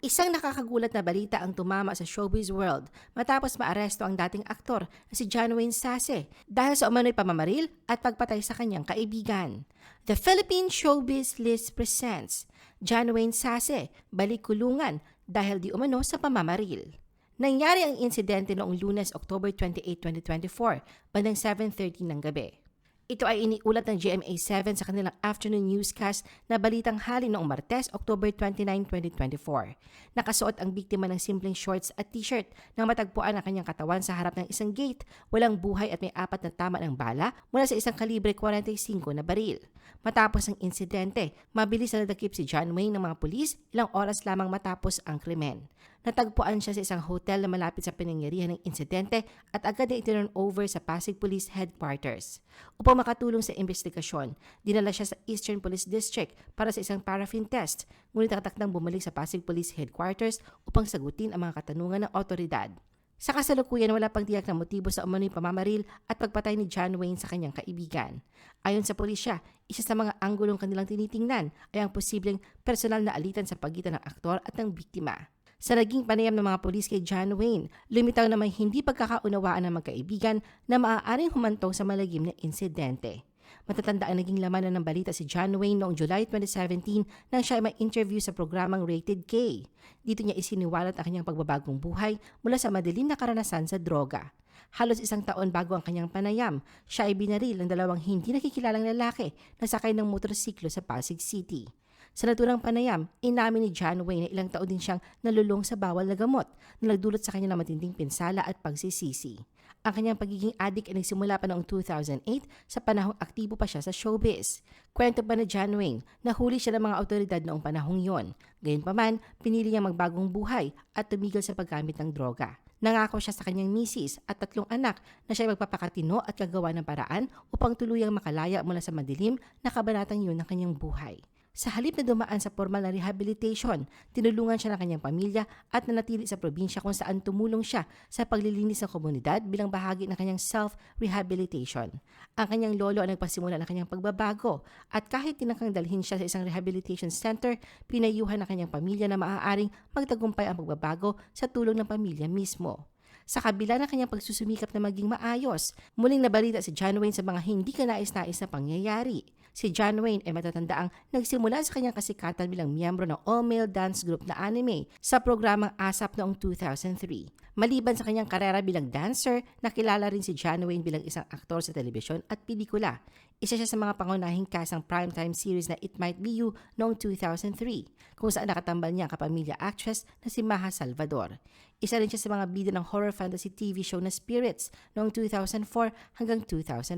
Isang nakakagulat na balita ang tumama sa showbiz world matapos maaresto ang dating aktor na si John Wayne Sase dahil sa umano'y pamamaril at pagpatay sa kanyang kaibigan. The Philippine Showbiz List presents John Wayne Sase, balik kulungan dahil di umano sa pamamaril. Nangyari ang insidente noong lunes, October 28, 2024, bandang 7.30 ng gabi. Ito ay iniulat ng GMA7 sa kanilang afternoon newscast na balitang hali noong Martes, October 29, 2024. Nakasuot ang biktima ng simpleng shorts at t-shirt nang matagpuan ang kanyang katawan sa harap ng isang gate, walang buhay at may apat na tama ng bala mula sa isang kalibre 45 na baril. Matapos ang insidente, mabilis na nadakip si John Wayne ng mga pulis ilang oras lamang matapos ang krimen. Natagpuan siya sa isang hotel na malapit sa pinangyarihan ng insidente at agad na itinurn over sa Pasig Police Headquarters. Upang makatulong sa investigasyon, dinala siya sa Eastern Police District para sa isang paraffin test, ngunit nakatakdang bumalik sa Pasig Police Headquarters upang sagutin ang mga katanungan ng otoridad. Sa kasalukuyan, wala pang tiyak na motibo sa umano'y pamamaril at pagpatay ni John Wayne sa kanyang kaibigan. Ayon sa pulisya, isa sa mga anggulong kanilang tinitingnan ay ang posibleng personal na alitan sa pagitan ng aktor at ng biktima. Sa naging panayam ng mga polis kay John Wayne, lumitaw na may hindi pagkakaunawaan ng magkaibigan na maaaring humantong sa malagim na insidente. Matatanda ang naging laman ng balita si John Wayne noong July 2017 nang siya ay ma-interview sa programang Rated K. Dito niya isiniwalat ang kanyang pagbabagong buhay mula sa madilim na karanasan sa droga. Halos isang taon bago ang kanyang panayam, siya ay binaril ng dalawang hindi nakikilalang lalaki na sakay ng motorsiklo sa Pasig City. Sa naturang panayam, inamin ni John Wayne na ilang taon din siyang nalulong sa bawal na gamot na nagdulot sa kanya ng matinding pinsala at pagsisisi. Ang kanyang pagiging adik ay nagsimula pa noong 2008 sa panahong aktibo pa siya sa showbiz. Kwento pa ni John Wayne, nahuli siya ng mga autoridad noong panahong yon. Gayunpaman, pinili niya magbagong buhay at tumigil sa paggamit ng droga. Nangako siya sa kanyang misis at tatlong anak na siya magpapakatino at gagawa ng paraan upang tuluyang makalaya mula sa madilim na kabanatang yun ng kanyang buhay. Sa halip na dumaan sa formal na rehabilitation, tinulungan siya ng kanyang pamilya at nanatili sa probinsya kung saan tumulong siya sa paglilinis ng komunidad bilang bahagi ng kanyang self-rehabilitation. Ang kanyang lolo ang nagpasimula ng kanyang pagbabago at kahit tinakang dalhin siya sa isang rehabilitation center, pinayuhan ng kanyang pamilya na maaaring magtagumpay ang pagbabago sa tulong ng pamilya mismo. Sa kabila ng kanyang pagsusumikap na maging maayos, muling nabalita si John Wayne sa mga hindi kanais-nais na pangyayari. Si John Wayne ay matatandaang nagsimula sa kanyang kasikatan bilang miyembro ng all-male dance group na anime sa programang ASAP noong 2003. Maliban sa kanyang karera bilang dancer, nakilala rin si John Wayne bilang isang aktor sa telebisyon at pelikula. Isa siya sa mga pangunahing cast ng primetime series na It Might Be You noong 2003, kung saan nakatambal niya ang kapamilya actress na si Maha Salvador. Isa rin siya sa mga bida ng horror fantasy TV show na Spirits noong 2004 hanggang 2005.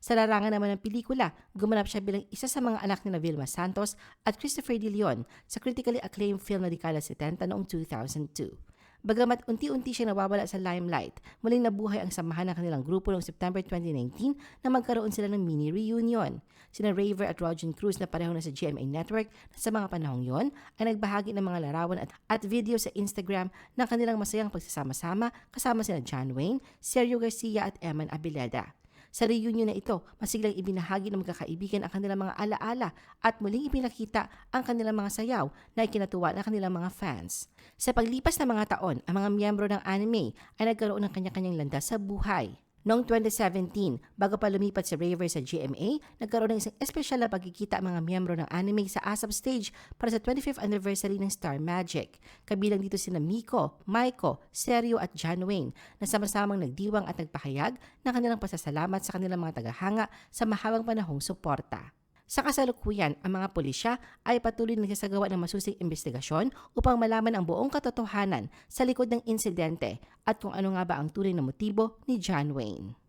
Sa larangan naman ng pelikula, gumanap siya bilang isa sa mga anak ni Vilma Santos at Christopher De Leon sa critically acclaimed film na Dikala 70 noong 2002. Bagamat unti-unti siya nawawala sa limelight, muling nabuhay ang samahan ng kanilang grupo noong September 2019 na magkaroon sila ng mini reunion. Sina Raver at Rogen Cruz na pareho na sa GMA Network sa mga panahong yon ay nagbahagi ng mga larawan at, at video sa Instagram ng kanilang masayang pagsasama-sama kasama sina John Wayne, Sergio Garcia at Eman Abileda. Sa reunion na ito, masiglang ibinahagi ng magkakaibigan ang kanilang mga alaala at muling ipinakita ang kanilang mga sayaw na ikinatuwa ng kanilang mga fans. Sa paglipas ng mga taon, ang mga miyembro ng anime ay nagkaroon ng kanya-kanyang landas sa buhay. Noong 2017, bago pa lumipat si Raver sa GMA, nagkaroon ng isang espesyal na pagkikita ang mga miyembro ng anime sa ASAP stage para sa 25th anniversary ng Star Magic. Kabilang dito sina Miko, Maiko, Sergio at John Wayne na sama-samang nagdiwang at nagpahayag ng kanilang pasasalamat sa kanilang mga tagahanga sa mahabang panahong suporta. Sa kasalukuyan, ang mga pulisya ay patuloy nagsasagawa ng masusing investigasyon upang malaman ang buong katotohanan sa likod ng insidente at kung ano nga ba ang tunay na motibo ni John Wayne.